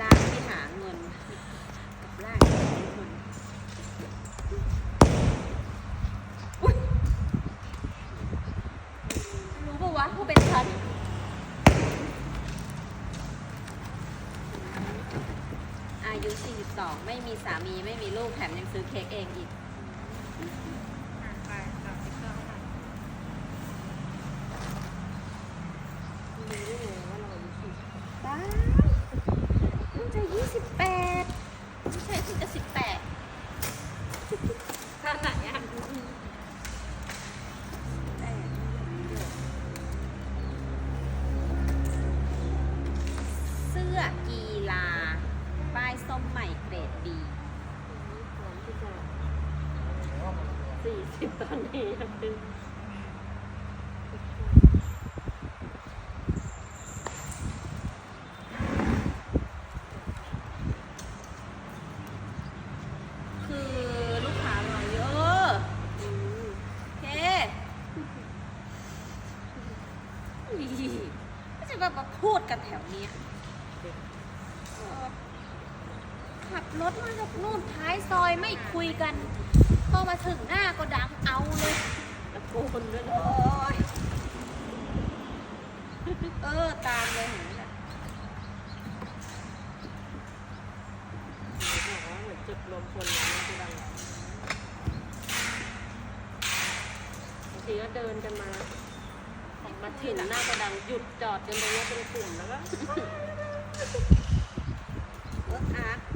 ร่างที่หาเงิน กับร่างที่หาเงินรู้ปะวะผู้เป็นฉัน อายุ 42 ไม่มีสามีไม่มีลูกแถมยังซื้อเค้กเองอีก ไม่ใช่ว่ามาพูดกันแถวนี้ขับรถมาจากนู่นท้ายซอยไม่คุยกัน พอมาถึงหน้าก็ดังเอาเลยตะโกนด้วยนะโอ้ยเออ ตามเลยหนไน่ะบอกว่าเหจุดรมพลเลยนะที่ดังบางทีเดินกันมา มาถึนหน้ากระดังหยุดจอดจนตรงนี้เป็นกลุ่มแล้วก็รถอาร์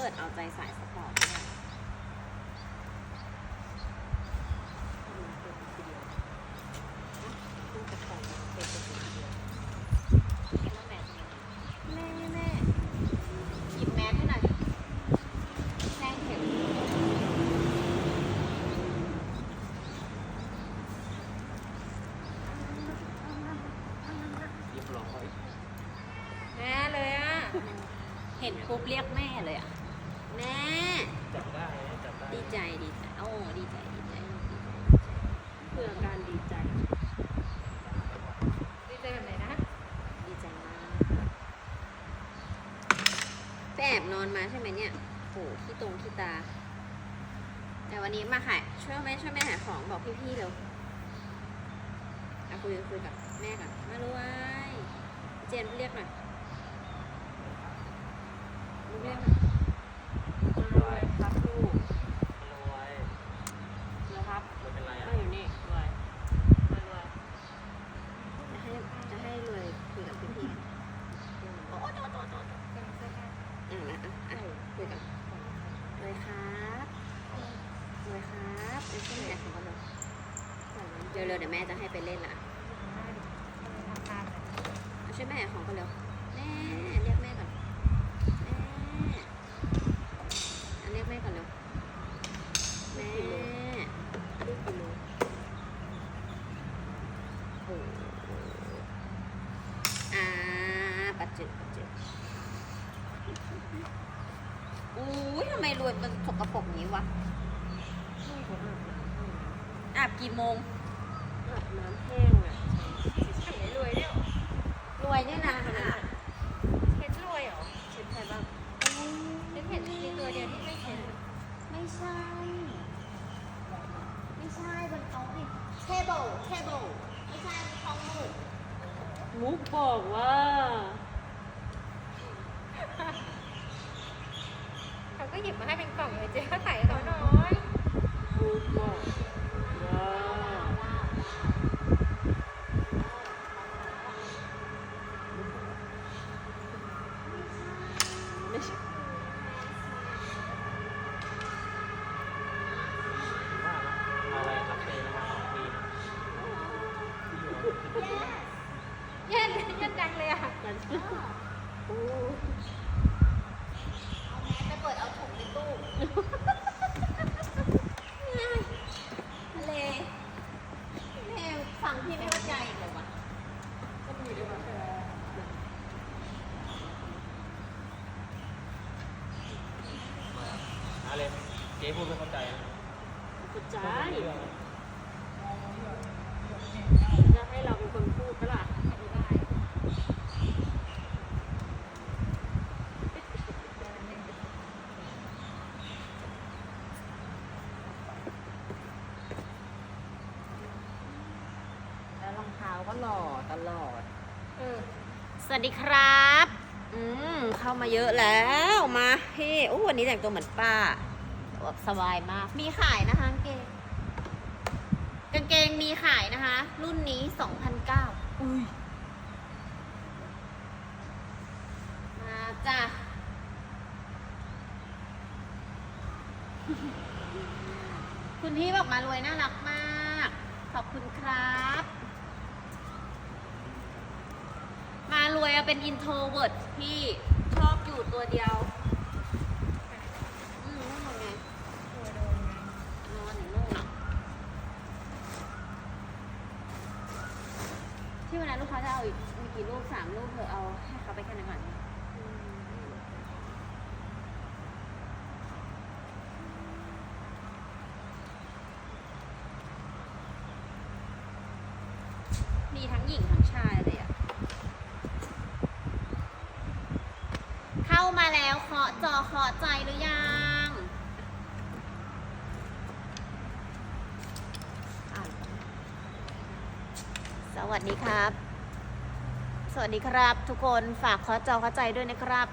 เปิดเอาใจใส่ ช่ไมเนี่ยโหที่ตรงที่ตา แต่วันนี้มาขายช่วยแม่ช่วยแม่หาของบอกพี่ๆเร็วเอาคุยคุยกับแม่ก่อนมาลุยเจนเรียกหน่อยเรียกหน่อย เร็วๆเดี๋ยวแม่จะให้ไปเล่นละช่วยแม่ของก็เร็วแม่ như? กันเอาแมสไปเปิดเอาถุงในตู้ทะเลแม่ฟังพี่ไม่เข้าใจอีกเลยวะ อะไรเจ๊พูดไม่เข้าใจนะ เข้าใจจะให้เราเป็นคนพูดก็ล่ะ แล้วรองเท้าก็หล่อตลอด เออ ส วัสดีครับ อืมเข้ามาเยอะแล้วมาพี่อู้วันนี้แต่งตัวเหมือนป้าแบบสบายมาก มีขายนะคะกางเกงกางเกงมีขายนะคะ รุ่นนี้2,009อุ้ยมาจ้ะคุณพี่บอกมารวยน่ารักมาก ขอบคุณครับ มารวยอะเป็นอินโทรเวิร์ดพี่ชอบอยู่ตัวเดียวอืมนั่นไงนอนอยู่นู่นที่วันนั้นลูกค้าจะเอาอีกมีกี่ลูกสามลูกเธอเอาให้เขาไปแค่นั้นก่อนมีทั้งหญิงทั้งชายเลยอะ เข้ามา แล้วเคาะจอเคาะใจหรือยังสวัสดีครับ สวัสดีครับทุกคนฝากเคาะจอเคาะใจด้วยนะครับ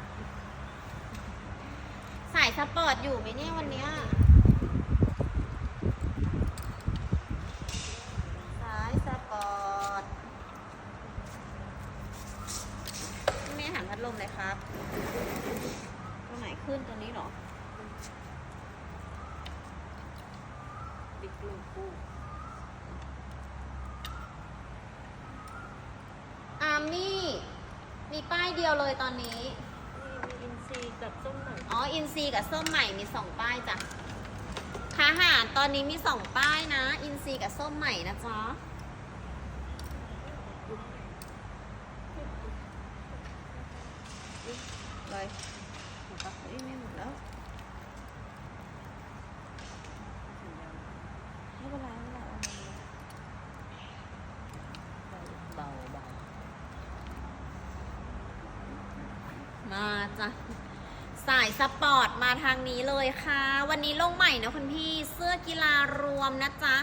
สายสปอร์ตอยู่ไหมเนี่ยวันเนี้ยสายสปอร์ตไม่หันพัดลมเลยครับ ตัวไหนขึ้นตัวนี้เหรอ อาร์มี่ มีป้ายเดียวเลยตอนนี้ มีอินซีกับส้มหน่อยอ๋อ อินซีกับส้มใหม่มีสองป้ายจ้ะค้าหารตอนนี้มีสองป้ายนะ อินซีกับส้มใหม่นะจ๊ะ เลยหมดปะเอ้ยไม่หมดแล้ว ไม่เป็นไรไม่เป็นไรเอามาเลย เบาเบา มาจ้ะสายสปอร์ตมาทางนี้เลยค่ะ วันนี้ลงใหม่นะคุณพี่เสื้อกีฬารวมนะจ๊ะ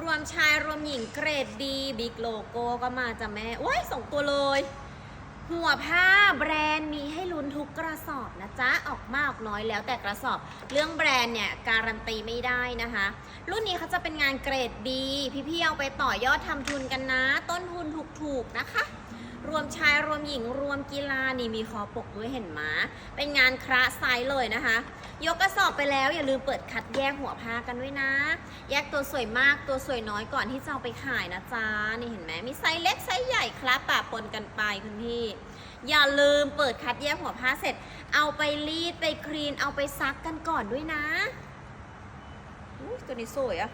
รวมชายรวมหญิงเกรดดีบิ๊กโลโก้ก็มาจ้ะแม่ว้ยสองตัวเลย หัวผ้าแบรนด์มีให้ลุ้นทุกกระสอบนะจ๊ะ ออกมากออกน้อยแล้วแต่กระสอบ เรื่องแบรนด์เนี่ยการันตีไม่ได้นะคะ รุ่นนี้เขาจะเป็นงานเกรดดีพี่ๆเอาไปต่อยอดทำทุนกันนะ ต้นทุนถูกๆนะคะ รวมชายรวมหญิงรวมกีฬานี่มีคอปกด้วยเห็นไหมเป็นงานคระไซส์เลยนะคะ ยกกระสอบไปแล้วอย่าลืมเปิดคัดแยกหัวผ้ากันด้วยนะ แยกตัวสวยมากตัวสวยน้อยก่อนที่จะเอาไปขายนะจ๊ะนี่เห็นไหมมีไซส์เล็กไซส์ใหญ่คละปะปนกันไปคุณพี่อย่าลืมเปิดคัดแยกหัวผ้าเสร็จ เอาไปรีดไปคลีนเอาไปซักกันก่อนด้วยนะตัวนี้สวยอะ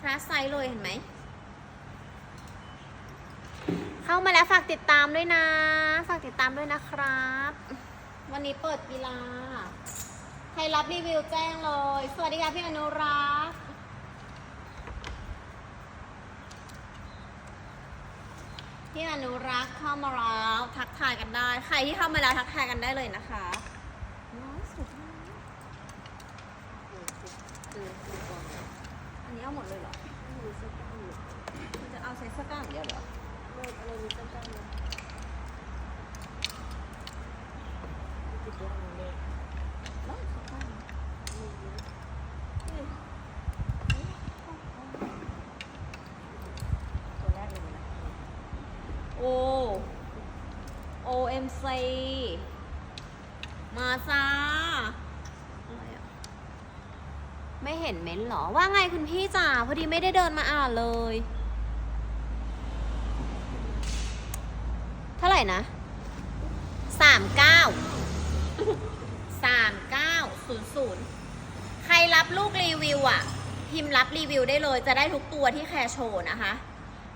คลาสไซส์เลยเห็นไหม เข้ามาแล้วฝากติดตามด้วยนะ ฝากติดตามด้วยนะครับ วันนี้เปิดกีฬาใครรับรีวิวแจ้งเลย สวัสดีค่ะพี่อนุรักษ์พี่อนุรักษ์เข้ามาแล้วทักทายกันได้ ใครที่เข้ามาแล้วทักทายกันได้เลยนะคะน้องสุดอันนี้เอาหมดเลยเหรอจะเอาเซ็ตสก้าอย่างเดียวเหรอ อะไรมีเอกล้ามติดตัวทำเลยแล้วสก้าไม่เยอะตัวแรกเลยนะโอ OMC มาจ้าไม่เห็นเม้นเหรอ ว่าไงคุณพี่จ๋าพอดีไม่ได้เดินมาอ่านเลย เท่าไหร่ นะสามเก้าสามเก้าศูนย์ศูนย์ใครรับลูกรีวิวอะ พิมพ์รับรีวิวได้เลย จะได้ทุกตัวที่แคร์โชว์นะคะ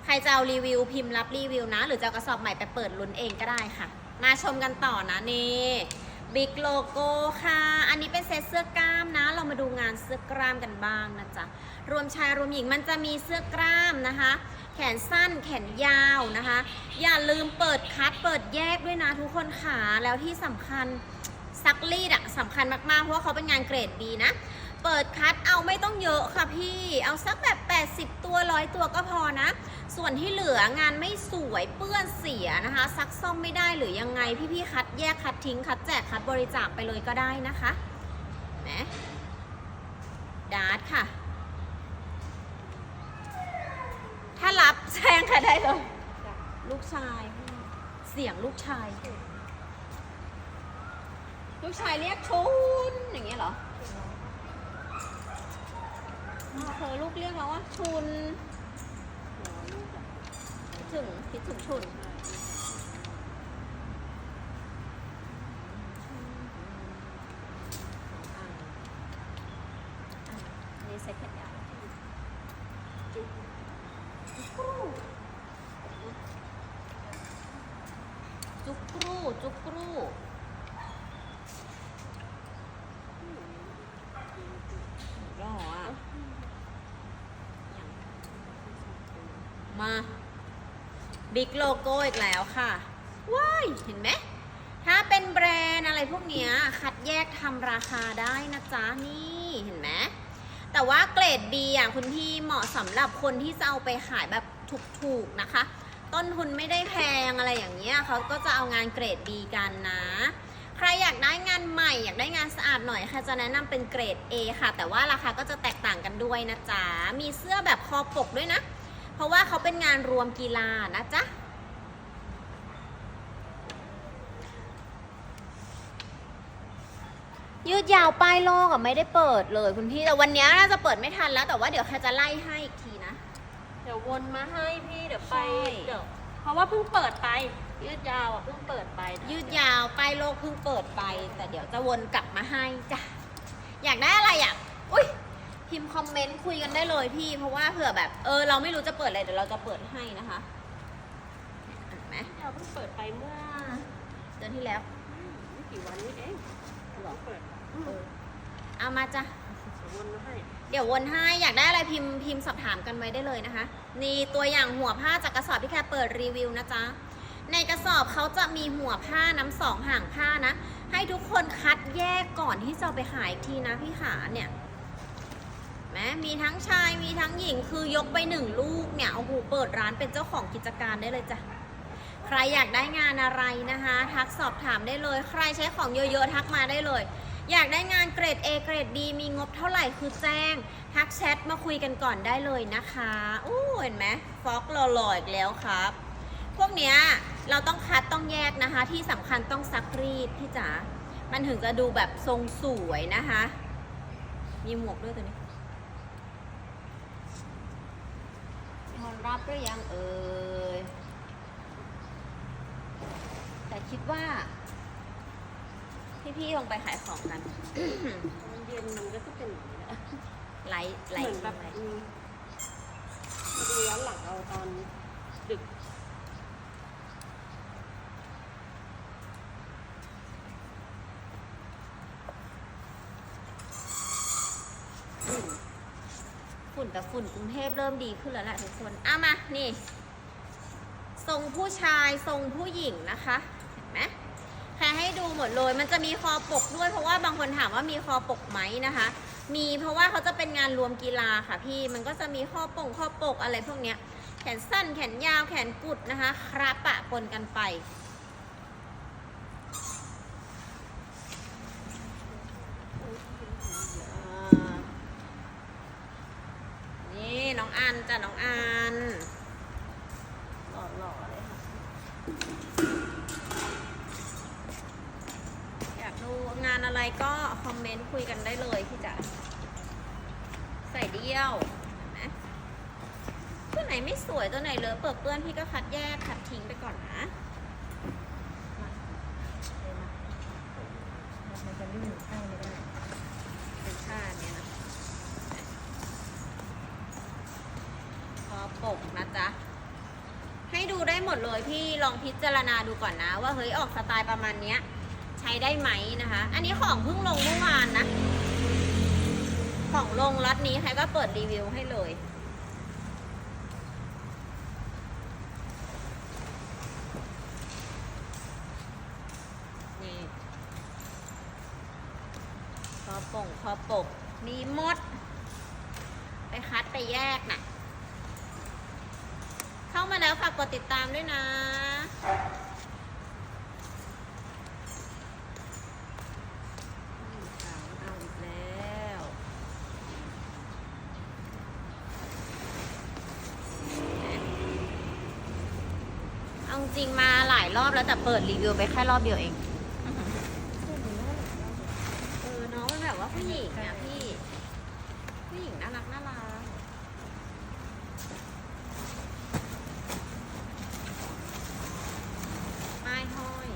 ใครจะเอารีวิวพิมพ์รับรีวิวนะ หรือจะกระสอบใหม่ไปเปิดลุ้นเองก็ได้ค่ะ มาชมกันต่อนะนี่บิ๊กโลโก้ค่ะ อันนี้เป็นเซตเสื้อกล้ามนะ เรามาดูงานเสื้อกล้ามกันบ้างนะจ๊ะ รวมชายรวมหญิงมันจะมีเสื้อกล้ามนะคะ แขนสั้นแขนยาวนะคะ อย่าลืมเปิดคัดเปิดแยกด้วยนะทุกคนขาแล้วที่สำคัญซักรีดอะสำคัญมากๆ เพราะว่าเขาเป็นงานเกรด B นะ เปิดคัดเอาไม่ต้องเยอะค่ะพี่ เอาสักแบบ 80 ตัวร้อยตัวก็พอนะ ส่วนที่เหลืองานไม่สวยเปื้อนเสียนะคะ ซักซ่อมไม่ได้หรือยังไง พี่ๆคัดแยกคัดทิ้งคัดแจกคัดบริจาคไปเลยก็ได้นะคะนะดาร์ทค่ะ ถ้ารับ แซงค่ะได้เลย ลูกชาย เสียงลูกชาย ลูกชายเรียกชุนอย่างเงี้ยเหรออ๋อเธอลูกเรียกแล้วว่าชุนคิดถึงคิดถึงชุนอะอะอันนี่เซ็ตแขนยาวจุ๊บจุ๊บกรูจุ๊บกรูจุ๊บกรูหล่ออะ มา บิ๊กโลโก้อีกแล้วค่ะ ว้ายเห็นไหม ถ้าเป็นแบรนด์อะไรพวกเนี้ยคัดแยกทำราคาได้นะจ๊ะ นี่เห็นไหม แต่ว่าเกรด B อะคุณพี่เหมาะสำหรับคนที่จะเอาไปขายแบบถูกๆนะคะ ต้นทุนไม่ได้แพงอะไรอย่างเงี้ยเขาก็จะเอางานเกรด B กันนะ ใครอยากได้งานใหม่อยากได้งานสะอาดหน่อยค่ะจะแนะนำเป็นเกรด A ค่ะ แต่ว่าราคาก็จะแตกต่างกันด้วยนะจ๊ะ มีเสื้อแบบคอปกด้วยนะ เพราะว่าเขาเป็นงานรวมกีฬานะจ๊ะยืดยาวป้ายโลกอะไม่ได้เปิดเลยคุณพี่แต่วันนี้น่าจะเปิดไม่ทันแล้วแต่ว่าเดี๋ยวแค่จะไล่ให้อีกทีนะ เดี๋ยววนมาให้พี่เดี๋ยวไปใช่ เดี๋ยวเพราะว่าเพิ่งเปิดไป ยืดยาวอะเพิ่งเปิดไปยืดยาวป้ายโลกเพิ่งเปิดไป แต่เดี๋ยวจะวนกลับมาให้จ้ะอยากได้อะไรอะอุ้ย พิมพ์คอมเมนต์คุยกันได้เลยพี่ เพราะว่าเผื่อแบบเออเราไม่รู้จะเปิดอะไรเดี๋ยวเราจะเปิดให้นะคะเห็นไหมเราเพิ่งเปิดไปเมื่อเดือนที่แล้วไม่กี่วันนี้เองหรอเปิดเออเอามาจ้ะเดี๋ยววนมาให้เดี๋ยววนให้อยากได้อะไรพิมพ์พิมพ์สอบถามกันไว้ได้เลยนะคะ นี่ตัวอย่างหัวผ้าจากกระสอบที่แค่เปิดรีวิวนะจ๊ะในกระสอบเขาจะมีหัวผ้าน้ำสองห่างผ้านะ ให้ทุกคนคัดแยกก่อนที่จะเอาไปขายอีกทีนะพี่ขาเนี่ย แม้มีทั้งชายมีทั้งหญิงคือยกไปหนึ่งลูกเนี่ยโอ้โหเปิดร้านเป็นเจ้าของกิจการได้เลยจ้ะใครอยากได้งานอะไรนะคะ ทักสอบถามได้เลย ใครใช้ของเยอะๆทักมาได้เลย อยากได้งานเกรด A เกรด B มีงบเท่าไหร่คือแจ้ง ทักแชทมาคุยกันก่อนได้เลยนะคะอู้เห็นไหมฟอกหล่อๆอีกแล้วครับ พวกเนี้ยเราต้องคัดต้องแยกนะคะ ที่สำคัญต้องซักรีดพี่จ๋ามันถึงจะดูแบบทรงสวยนะคะ มีหมวกด้วยตัวนี้ คนรับหรือยังเอ่ยแต่คิดว่า พี่ๆลงไปขายของกันตอนเย็นมันก็จะเป็นอย่างนี้แหละไลฟ์ไลเหมือนฟ์แบบไลฟ์อืมมาดูย้อนหลังเอาตอนดึก ฝุ่นกรุงเทพเริ่มดีขึ้นแล้วแหละทุกคนอะมานี่ทรงผู้ชายทรงผู้หญิงนะคะเห็นไหมแค่ให้ดูหมดเลยมันจะมีคอปกด้วยเพราะว่าบางคนถามว่ามีคอปกไหมนะคะ มีเพราะว่าเขาจะเป็นงานรวมกีฬาค่ะพี่มันก็จะมีข้อปงข้อปกอะไรพวกเนี้ยแขนสั้นแขนยาวแขนกุดนะคะ ครับปะปนกันไป อ่านี่น้องอันจ้ะน้องอันหล่อๆเลยค่ะ อยากดูงานอะไรก็คอมเมนต์คุย กันได้เลยพี่จ๋าใส่เดี่ยวเห็นไหมตัวไหนไม่สวยตัวไหนเลอะเปิดเปื้อนพี่ก็คัดแยกคัดทิ้งไปก่อนนะมายื่นข้างนี้ก็ได้เป็นผ้าเนี่ยนะพอปกนะจ๊ะ ให้ดูได้หมดเลยพี่ลองพิจารณาดูก่อนนะ ว่าเฮ้ยออกสไตล์ประมาณเนี้ย ใช้ได้ไหมนะคะ อันนี้ของเพิ่งลงเมื่อวานนะ ของลงล็อตนี้ใครก็เปิดรีวิวให้เลย นี่พอป่งพอปก มีมด ไปคัดไปแยกน่ะ เข้ามาแล้วฝากกดติดตามด้วยนะ เอาอีกแล้วเอาจริงมาหลายรอบ แล้วแต่เปิดรีวิวไปแค่รอบเดียวเองเออน้องมันแบบว่าผู้หญิงนะพี่ ผู้หญิงน่ารักน่ารักไม้ห้อย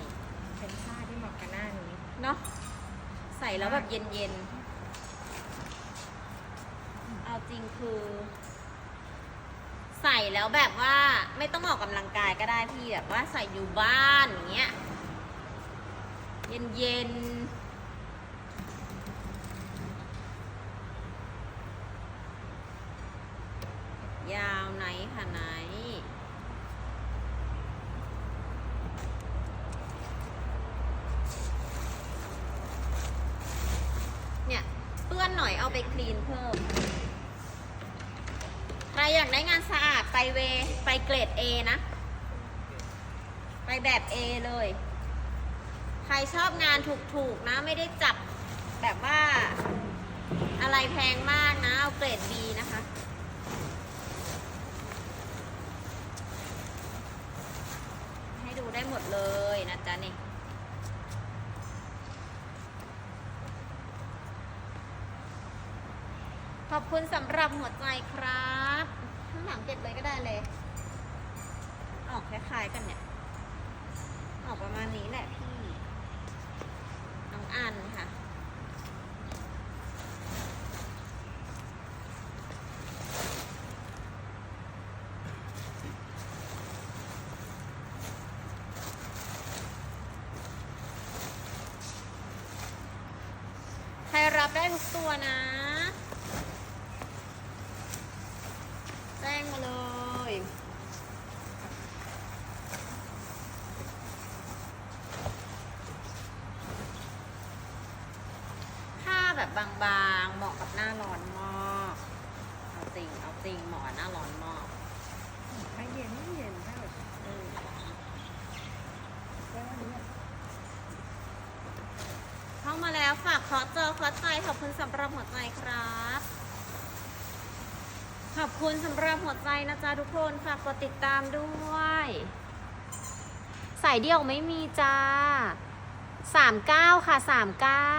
เป็นผ้าที่เหมาะกับหน้านี้เนาะใส่แล้วแบบเย็นๆ เอาจริงคือใส่ แล้วแบบว่าไม่ต้องออกกำลังกายก็ได้พี่แบบว่าใส่อยู่บ้านอย่างเงี้ยเย็นๆยาวไหนค่ะไหน เนี่ยเปื้อนหน่อยเอาไปคลีนเพิ่ม ใครอยากได้งาน สะอาดไปเวไปเกรด A นะ ไปแบบ A เลย ใครชอบงานถูกๆนะ ไม่ได้จับแบบว่าอะไรแพงมากนะ เอาเกรด B นะคะให้ดูได้หมดเลยนะจ๊ะนี่ขอบคุณสำหรับหัวใจครับ หลังเก็บเลยก็ได้เลย ออกคล้ายๆกันเนี่ย ออกประมาณนี้แหละพี่ น้องอันค่ะ ใครรับได้ทุกตัวนะ แจ้งมาเลย ผ้าแบบบางๆ เหมาะกับหน้าร้อนมากเอาจริงเอาจริงเหมาะกับหน้าร้อนมากถ้าเย็นเย็นถ้าแบบอืมแล้วอันนี้เข้ามาแล้วฝากขอเจอขอใจขอบคุณสำหรับหัวใจครับ ขอบคุณสำหรับหัวใจนะจ๊ะทุกคนฝากกดติดตามด้วยสายเดี่ยวไม่มีจ้าสามเก้าค่ะสามเก้า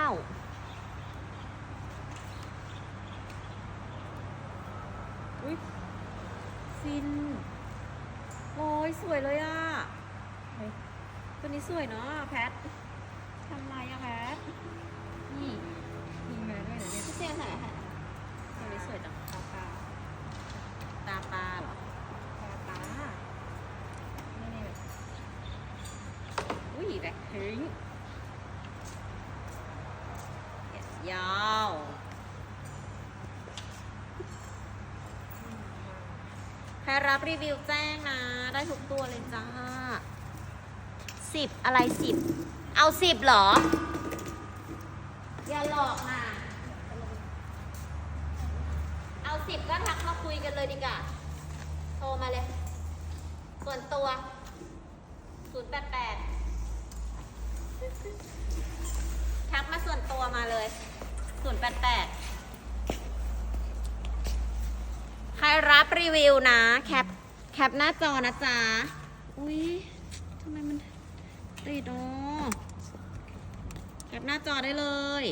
อุ้ย ฟิน โอ้ยสวยเลยอะเฮ้ยตัวนี้สวยเนาะแพททำไรอะแพท นี่มีมาด้วยเหรอเนี่ยพี่เซียนใส่ไหนตัวนี้สวยจังตาตาตาปลาเหรอ ตาตาไม่ได้แบบอุ้ยแบ็คพิงค์แขนยาว ใค รรับรีวิวแจ้งนะ ได้ทุกตัวเลยจ้าสิบอะไรสิบเอาสิบเหรอ อย่าหลอกนะเอาสิบก็ทักมาคุยกันเลยดีกว่าโทรมาเลย ส่วนตัวศูนย์แปดแปดทักมาส่วนตัวมาเลยศูนย์แปดแปด ใครรับรีวิวนะแคปแคปหน้าจอนะจ๊ะ อุ้ยทำไมมันติดอ๋อแคปหน้าจอได้เลย